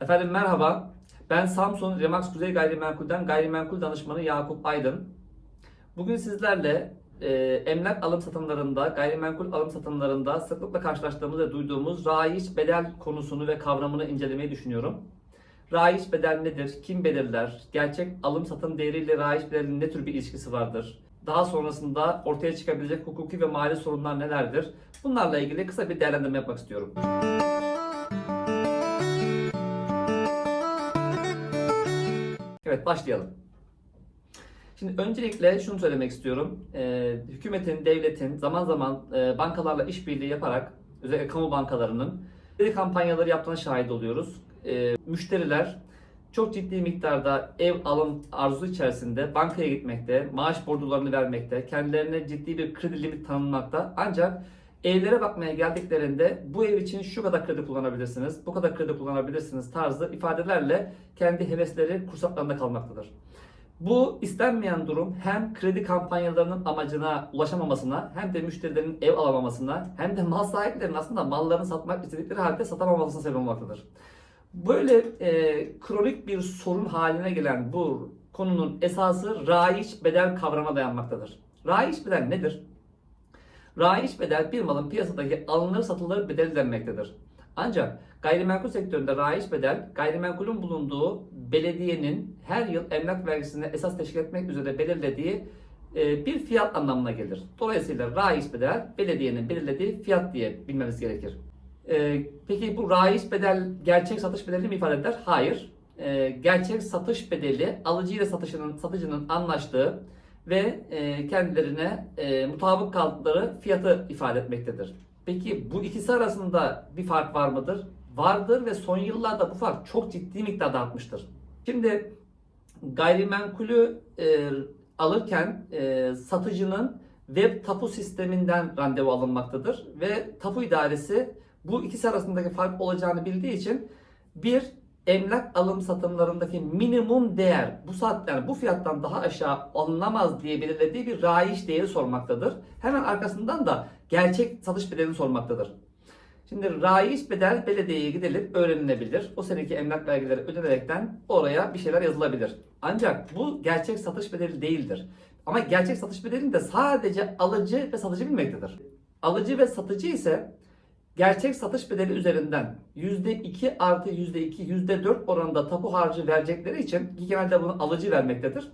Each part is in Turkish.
Efendim merhaba. Ben Samsun Remax Kuzey Gayrimenkul'den gayrimenkul danışmanı Yakup Aydın. Bugün sizlerle e, emlak alım satımlarında, gayrimenkul alım satımlarında sıklıkla karşılaştığımız ve duyduğumuz raiç bedel konusunu ve kavramını incelemeyi düşünüyorum. Raiç bedel nedir? Kim belirler? Gerçek alım satım değeriyle raiç bedelin ne tür bir ilişkisi vardır? Daha sonrasında ortaya çıkabilecek hukuki ve mali sorunlar nelerdir? Bunlarla ilgili kısa bir değerlendirme yapmak istiyorum. Evet başlayalım. Şimdi öncelikle şunu söylemek istiyorum. Ee, hükümetin, devletin zaman zaman e, bankalarla işbirliği yaparak özellikle kamu bankalarının kredi kampanyaları yaptığına şahit oluyoruz. Ee, müşteriler çok ciddi miktarda ev alım arzusu içerisinde bankaya gitmekte, maaş borcularını vermekte, kendilerine ciddi bir kredi limit tanınmakta. Ancak evlere bakmaya geldiklerinde bu ev için şu kadar kredi kullanabilirsiniz, bu kadar kredi kullanabilirsiniz tarzı ifadelerle kendi hevesleri kursaklarında kalmaktadır. Bu istenmeyen durum hem kredi kampanyalarının amacına ulaşamamasına hem de müşterilerin ev alamamasına hem de mal sahiplerinin aslında mallarını satmak istedikleri halde satamamasına sebep olmaktadır. Böyle e, kronik bir sorun haline gelen bu konunun esası raiç bedel kavramına dayanmaktadır. Raiç bedel nedir? Raiç bedel bir malın piyasadaki alınır satılır bedeli denmektedir. Ancak gayrimenkul sektöründe raiç bedel gayrimenkulün bulunduğu belediyenin her yıl emlak vergisini esas teşkil etmek üzere belirlediği e, bir fiyat anlamına gelir. Dolayısıyla raiç bedel belediyenin belirlediği fiyat diye bilmemiz gerekir. E, Peki bu raiç bedel gerçek satış bedelini mi ifade eder? Hayır. E, Gerçek satış bedeli alıcı ile satışının, satıcının anlaştığı ve e, kendilerine e, mutabık kaldıkları fiyatı ifade etmektedir. Peki bu ikisi arasında bir fark var mıdır? Vardır ve son yıllarda bu fark çok ciddi miktarda artmıştır. Şimdi gayrimenkulü e, alırken e, satıcının web tapu sisteminden randevu alınmaktadır ve tapu idaresi bu ikisi arasındaki fark olacağını bildiği için bir emlak alım satımlarındaki minimum değer bu saat yani bu fiyattan daha aşağı alınamaz diye belirlediği bir raiç değeri sormaktadır. Hemen arkasından da gerçek satış bedelini sormaktadır. Şimdi raiç bedel belediyeye gidilip öğrenilebilir. O seneki emlak vergileri ödenerekten oraya bir şeyler yazılabilir. Ancak bu gerçek satış bedeli değildir. Ama gerçek satış bedelini de sadece alıcı ve satıcı bilmektedir. Alıcı ve satıcı ise gerçek satış bedeli üzerinden %2 artı %2, %4 oranında tapu harcı verecekleri için ki genelde bunu alıcı vermektedir.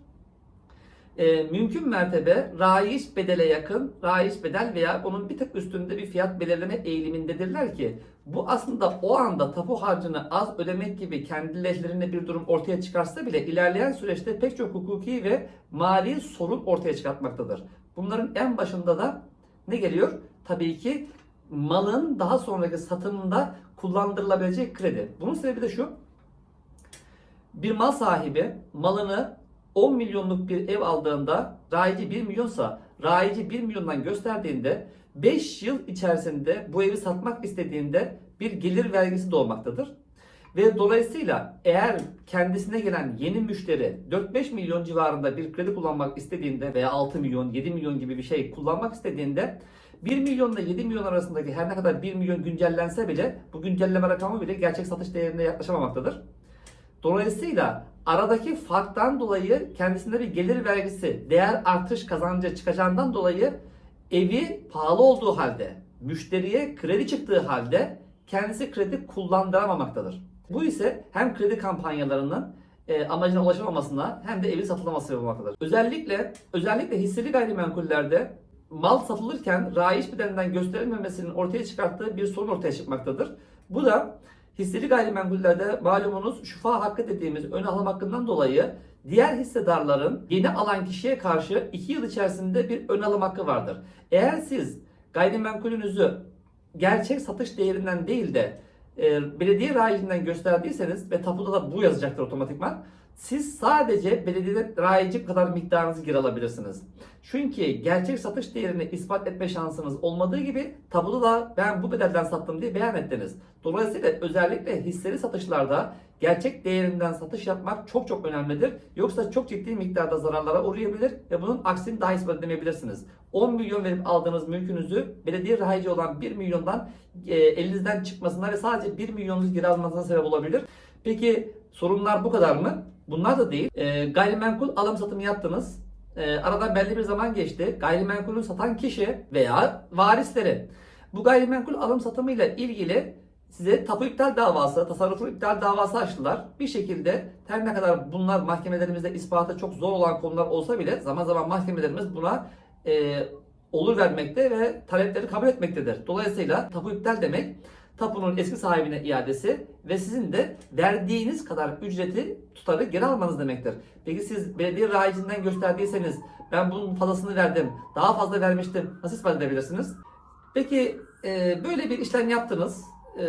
E, mümkün mertebe raiç bedele yakın, raiç bedel veya onun bir tık üstünde bir fiyat belirleme eğilimindedirler ki bu aslında o anda tapu harcını az ödemek gibi kendi bir durum ortaya çıkarsa bile ilerleyen süreçte pek çok hukuki ve mali sorun ortaya çıkartmaktadır. Bunların en başında da ne geliyor? Tabii ki malın daha sonraki satımında kullandırılabilecek kredi. Bunun sebebi de şu. Bir mal sahibi malını 10 milyonluk bir ev aldığında raici 1 milyonsa raici 1 milyondan gösterdiğinde 5 yıl içerisinde bu evi satmak istediğinde bir gelir vergisi doğmaktadır. Ve dolayısıyla eğer kendisine gelen yeni müşteri 4-5 milyon civarında bir kredi kullanmak istediğinde veya 6 milyon 7 milyon gibi bir şey kullanmak istediğinde 1 milyonla 7 milyon arasındaki her ne kadar 1 milyon güncellense bile bu güncelleme rakamı bile gerçek satış değerine yaklaşamamaktadır. Dolayısıyla aradaki farktan dolayı kendisinde bir gelir vergisi, değer artış kazancı çıkacağından dolayı evi pahalı olduğu halde, müşteriye kredi çıktığı halde kendisi kredi kullandıramamamaktadır. Bu ise hem kredi kampanyalarının e, amacına ulaşamamasına hem de evi satılmaması sebep olmaktadır. Özellikle özellikle hisseli gayrimenkullerde mal satılırken raiç bedelinden gösterilmemesinin ortaya çıkarttığı bir sorun ortaya çıkmaktadır. Bu da hisseli gayrimenkullerde malumunuz şufa hakkı dediğimiz ön alım hakkından dolayı diğer hissedarların yeni alan kişiye karşı 2 yıl içerisinde bir ön alım hakkı vardır. Eğer siz gayrimenkulünüzü gerçek satış değerinden değil de e, belediye raicinden gösterdiyseniz ve tapuda da bu yazacaktır otomatikman. Siz sadece belediye raici kadar miktarınızı geri alabilirsiniz. Çünkü gerçek satış değerini ispat etme şansınız olmadığı gibi tapuda da ben bu bedelden sattım diye beyan ettiniz. Dolayısıyla özellikle hisseli satışlarda gerçek değerinden satış yapmak çok çok önemlidir. Yoksa çok ciddi miktarda zararlara uğrayabilir ve bunun aksini daha ispat edemeyebilirsiniz. 10 milyon verip aldığınız mülkünüzü belediye rahici olan 1 milyondan elinizden çıkmasına ve sadece 1 milyonunuz geri almanıza sebep olabilir. Peki sorunlar bu kadar mı? Bunlar da değil. Ee, gayrimenkul alım satımı yaptınız. Ee, aradan belli bir zaman geçti. Gayrimenkulü satan kişi veya varisleri bu gayrimenkul alım satımı ile ilgili size tapu iptal davası, tasarrufu iptal davası açtılar. Bir şekilde her ne kadar bunlar mahkemelerimizde ispatı çok zor olan konular olsa bile zaman zaman mahkemelerimiz buna e, olur vermekte ve talepleri kabul etmektedir. Dolayısıyla tapu iptal demek tapunun eski sahibine iadesi ve sizin de verdiğiniz kadar ücreti tutarı geri almanız demektir. Peki siz belediye rayicinden gösterdiyseniz ben bunun fazlasını verdim, daha fazla vermiştim nasıl ispat edebilirsiniz? Peki e, böyle bir işlem yaptınız e,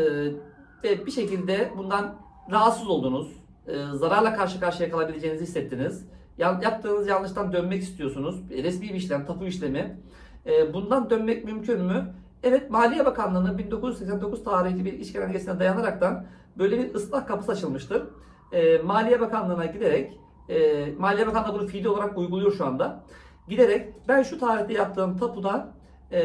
ve bir şekilde bundan rahatsız oldunuz, e, zararla karşı karşıya kalabileceğinizi hissettiniz. Ya- yaptığınız yanlıştan dönmek istiyorsunuz, resmi bir işlem, tapu işlemi. E, bundan dönmek mümkün mü? Evet, Maliye Bakanlığı'nın 1989 tarihli bir iş genelgesine dayanaraktan böyle bir ıslah kapısı açılmıştır. E, Maliye Bakanlığı'na giderek, e, Maliye Bakanlığı bunu fiili olarak uyguluyor şu anda. Giderek ben şu tarihte yaptığım tapudan e,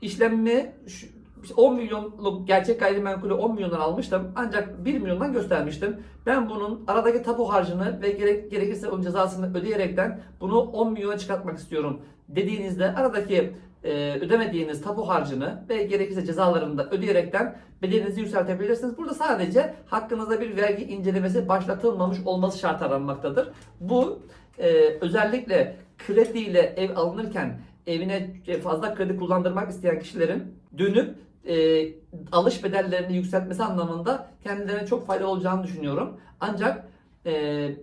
işlemimi şu- 10 milyonluk gerçek gayrimenkulü 10 milyondan almıştım ancak 1 milyondan göstermiştim. Ben bunun aradaki tapu harcını ve gerek, gerekirse onun cezasını ödeyerekten bunu 10 milyona çıkartmak istiyorum dediğinizde aradaki e, ödemediğiniz tapu harcını ve gerekirse cezalarını da ödeyerekten bedelinizi yükseltebilirsiniz. Burada sadece hakkınızda bir vergi incelemesi başlatılmamış olması şart aranmaktadır. Bu e, özellikle krediyle ev alınırken evine fazla kredi kullandırmak isteyen kişilerin dönüp e, alış bedellerini yükseltmesi anlamında kendilerine çok faydalı olacağını düşünüyorum. Ancak e,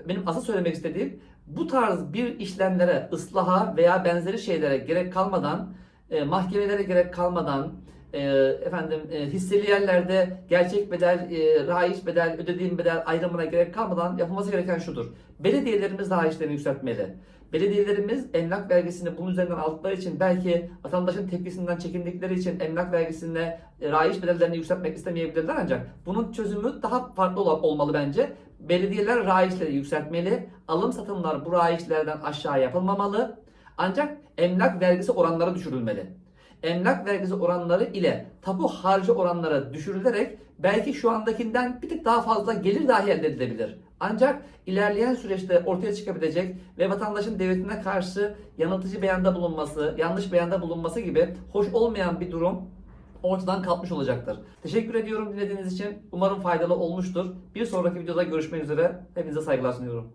benim asıl söylemek istediğim bu tarz bir işlemlere, ıslaha veya benzeri şeylere gerek kalmadan, e, mahkemelere gerek kalmadan, e, efendim e, hisseli yerlerde gerçek bedel, e, raiç bedel, ödediğim bedel ayrımına gerek kalmadan yapılması gereken şudur. Belediyelerimiz raiçlerini yükseltmeli. Belediyelerimiz emlak vergisini bunun üzerinden aldıkları için belki vatandaşın tepkisinden çekindikleri için emlak vergisine e, bedellerini yükseltmek istemeyebilirler ancak bunun çözümü daha farklı ol- olmalı bence. Belediyeler raiçleri yükseltmeli. Alım satımlar bu raiçlerden aşağı yapılmamalı. Ancak emlak vergisi oranları düşürülmeli. Emlak vergisi oranları ile tapu harcı oranları düşürülerek belki şu andakinden bir tık daha fazla gelir dahi elde edilebilir. Ancak ilerleyen süreçte ortaya çıkabilecek ve vatandaşın devletine karşı yanıltıcı beyanda bulunması, yanlış beyanda bulunması gibi hoş olmayan bir durum ortadan kalkmış olacaktır. Teşekkür ediyorum dinlediğiniz için. Umarım faydalı olmuştur. Bir sonraki videoda görüşmek üzere. Hepinize saygılar sunuyorum.